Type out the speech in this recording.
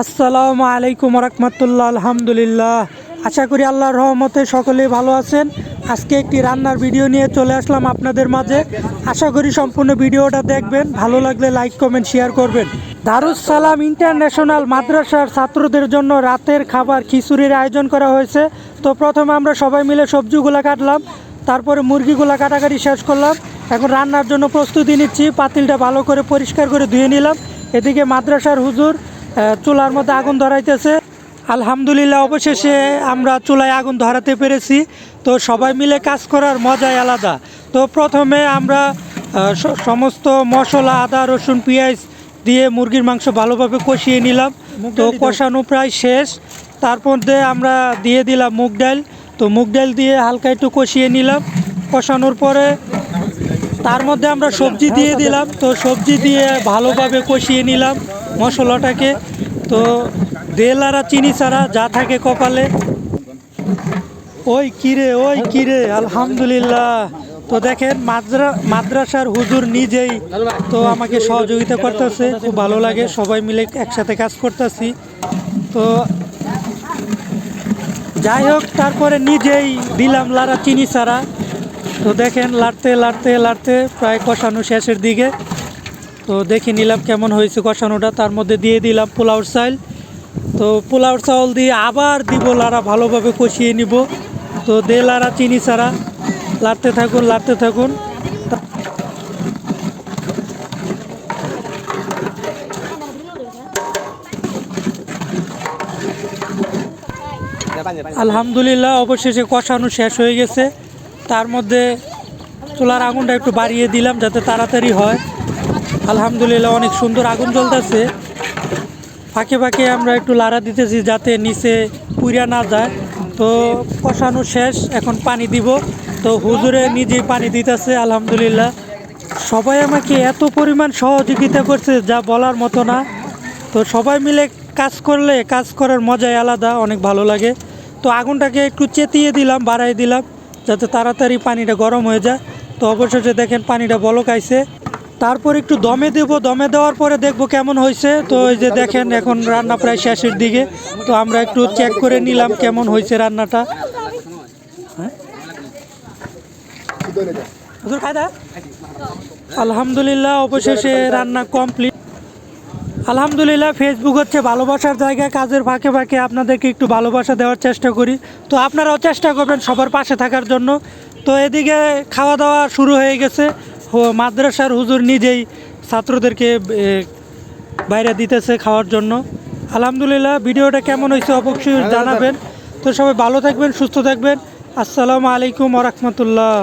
আসসালামু আলাইকুম রহমতুল্লাহ, আলহামদুলিল্লাহ। আশা করি আল্লাহর রহমতে সকলেই ভালো আছেন। আজকে একটি রান্নার ভিডিও নিয়ে চলে আসলাম আপনাদের মাঝে। আশা করি সম্পূর্ণ ভিডিওটা দেখবেন। ভালো লাগলে লাইক, কমেন্ট, শেয়ার করবেন। দারুস সালাম ইন্টারন্যাশনাল মাদ্রাসার ছাত্রদের জন্য রাতের খাবার খিচুড়ির আয়োজন করা হয়েছে। তো প্রথমে আমরা সবাই মিলে সবজিগুলো কাটলাম, তারপরে মুরগিগুলো কাটাকাটি শেষ করলাম। এখন রান্নার জন্য প্রস্তুতি নিচ্ছি। পাতিলটা ভালো করে পরিষ্কার করে ধুয়ে নিলাম। এদিকে মাদ্রাসার হুজুর চুলার মধ্যে আগুন ধরাইতেছে। আলহামদুলিল্লাহ অবশেষে আমরা চুলায় আগুন ধরাতে পেরেছি। তো সবাই মিলে কাজ করার মজাই আলাদা। তো প্রথমে আমরা সমস্ত মশলা আদা রসুন পেঁয়াজ দিয়ে মুরগির মাংস ভালোভাবে কষিয়ে নিলাম। তো কষানো প্রায় শেষ। তারপর দিয়ে আমরা দিয়ে দিলাম মুগ ডাল। তো মুগ ডাল দিয়ে হালকা একটু কষিয়ে নিলাম। কষানোর পরে তার মধ্যে আমরা সবজি দিয়ে দিলাম। তো সবজি দিয়ে ভালোভাবে কষিয়ে নিলাম। মশলাটাকে। তো দেল আর চিনি ছাড়া যা থাকে কপালে। ওই কিরে ওই কিরে, আলহামদুলিল্লাহ। তো দেখেন, মাদ্রা, মাদ্রাসার হুজুর নিজেই তো আমাকে সহযোগিতা করতেছে, খুব ভালো লাগে, সবাই মিলে একসাথে কাজ করতেছি। তো যাই হোক, তারপরে নিজেই দিলাম লারা চিনি ছাড়া। তো দেখেন, লাড়তে লাড়তে লাড়তে প্রায় কষানো শেষের দিকে। তো দেখে নিলাম কেমন হয়েছে কষানোটা। তার মধ্যে দিয়ে দিলাম পোলাওর চাল। তো পোলাওর চাউল দিয়ে আবার দিব লাড়া, ভালোভাবে কষিয়ে নিব। তো দে লাড়া চিনি ছাড়া। লাড়তে থাকুন লাড়তে থাকুন। আলহামদুলিল্লাহ, অবশেষে কষানো শেষ হয়ে গেছে। তার মধ্যে চুলার আগুনটা একটু বাড়িয়ে দিলাম যাতে তাড়াতাড়ি হয়। আলহামদুলিল্লাহ, অনেক সুন্দর আগুন জ্বলতেছে। ফাঁকে ফাঁকে আমরা একটু লাড়া দিতেছি যাতে নিচে পুড়িয়া না যায়। তো কষানো শেষ, এখন পানি দিব। তো হুজুরে নিজেই পানি দিতেছে, আলহামদুলিল্লাহ। সবাই আমাকে এত পরিমাণ সহযোগিতা করছে, যা বলার মতো না। তো সবাই মিলে কাজ করলে, কাজ করার মজাই আলাদা, অনেক ভালো লাগে। তো আগুনটাকে একটু চেতিয়ে দিলাম, বাড়াই দিলাম, যাতে তাড়াতাড়ি পানিটা গরম হয়ে যায়। তো অবশেষে দেখেন পানিটা বলক আইছে। তারপর একটু দমে দেব, দমে দেওয়ার পরে দেখব কেমন হয়েছে। তো এই যে দেখেন, এখন রান্না প্রায় শেষের দিকে। তো আমরা একটু চেক করে নিলাম কেমন হয়েছে রান্নাটা। হ্যাঁ? আলহামদুলিল্লাহ, অবশেষে রান্না কমপ্লিট আলহামদুলিল্লাহ ফেসবুক হচ্ছে ভালোবাসার জায়গা, কাজের ফাঁকে ফাঁকে আপনাদেরকে একটু ভালোবাসা দেওয়ার চেষ্টা করি। তো আপনারাও চেষ্টা করবেন সবার পাশে থাকার জন্য। তো এদিকে খাওয়া দাওয়া শুরু হয়ে গেছে। মাদ্রাসার হুজুর নিজেই ছাত্রদেরকে বাইরে দিতেছে খাওয়ার জন্য। আলহামদুলিল্লাহ ভিডিওটা কেমন হয়েছে অবশ্যই জানাবেন। তো সবাই ভালো থাকবেন সুস্থ থাকবেন। আসসালামু আলাইকুম ওরহমতুল্লাহ